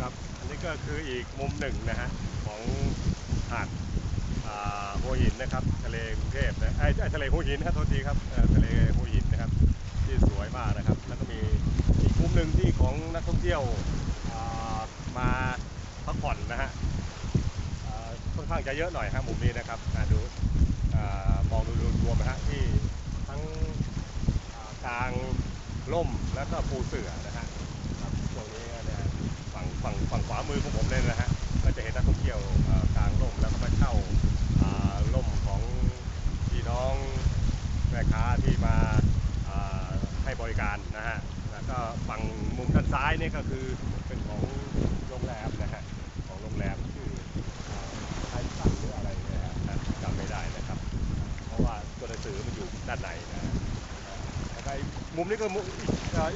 ครับ อันนี้ก็คืออีกมุมหนึ่งนะฮะของหาดหัวหินนะครับ ทะเลกรุงเทพนะไอ้ทะเลหัวหินครับโทษทีครับทะเลหัวหินนะครับ ที่สวยมากนะครับ แล้วก็มีอีกมุมหนึ่งที่ของนักท่องเที่ยวมาพักผ่อนนะฮะค่อนข้างจะเยอะหน่อยครับมุมนี้นะครับอ่าดูมองดูรวมนะฮะที่ทั้งอ่ากลางร่มแล้วก็ปูเสือนะฮะครับช่วงนี้ก็เนี่ยฝั่งฝั่งฝั่งขวา มือของผมเลยนะฮะก็จะเห็นนักท่องเที่ยวกลางร่มแล้วก็มาเช่าร่มของพี่น้องแม่ค้าที่มาให้บริการนะฮะแล้วก็ฝั่งมุมด้านซ้ายนี่ก็คือเป็นของโรงแรมนะฮะของโรงแรมชื่อไทยสันหรืออะไรเนี่ยนะจำไม่ได้นะครับ เพราะว่าตัวหนังสือมันอยู่ด้านในนะฮะมุมนี้ก็มุม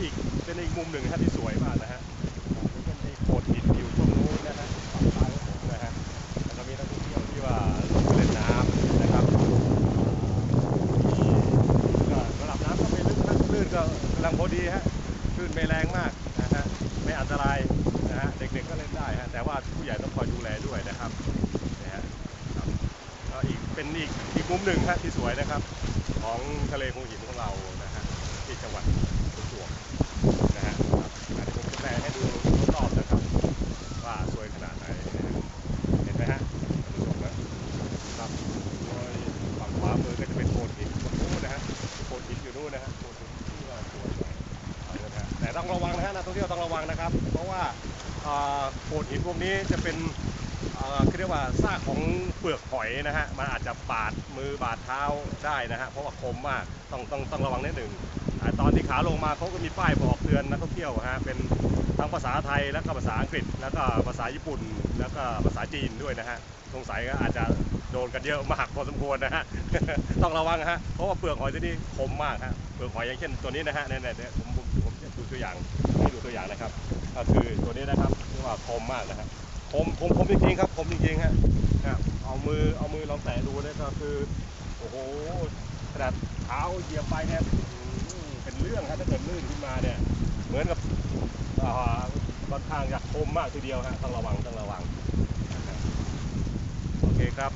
อีกเป็นอีกมุมหนึ่งนะที่สวยมากนะฮะนี่เป็นไอ้โขดหินอยู่ตรงนู้นนะฮะฝั่งซ้ายของผมนะฮะแล้วก็มีนักท่องเที่ยวที่ว่าลงไปเล่นน้ำนะครับมีก็ระดับน้ำก็ไม่ลึกนะคลื่นก็กำลังพอ ดีฮะคลื่นไม่แรงมากนะฮะไม่อันตรายนะฮะเด็กๆก็เล่นได้ฮะแต่ว่าผู้ใหญ่ต้องคอยดูแลด้วยนะครับนะฮะก็อีกเป็นอีกอีกมุมหนึ่งฮะที่สวยนะครับ ของทะเลหัวหินของเรานะฮะที่จังหวัด นักท่องเที่ยวต้องระวังนะครับ เพราะว่าโขดหินพวกนี้จะเป็นเขาเรียกว่าซากของเปลือกหอยนะฮะมันอาจจะบาดมือบาดเท้าได้นะฮะเพราะว่าคมมากต้องต้องต้องระวังนิดหนึ่งตอนที่ขาลงมาเขาก็มีป้ายบอกเตือนนักท่องเที่ยวฮะเป็นทั้งภาษาไทยแล้วก็ภาษาอังกฤษ แล้วก็ภาษาญี่ปุ่น แล้วก็ภาษาจีนด้วยนะฮะสงสัยก็อาจจะโดนกันเยอะมากพอสมควรนะฮะต้องระวังฮะเพราะว่าเปลือกหอยที่นี่คมมากฮะเปลือกหอยอย่างเช่นตัวนี้นะฮะเนี่ยเนี่ยผมผมผมจะดูตัวอย่าง ตัวอย่างนะครับก็คือตัวนี้นะครับที่ว่าคมมากนะฮะผมผมผมจริงๆครับผมจริงๆฮะเนี่ยเอามือเอามือลองแตะดูนี่ยก็คือโอ้โหขนาดเท้าเหยียบไปเนี่ยเป็นเรื่องฮะถ้าเกิดลื่นขึ้นมาเนี่ยเหมือนกับอ่าค่อนข้างจะคมมากทีเดียวฮะต้องระวังต้องระวังโอเคครับ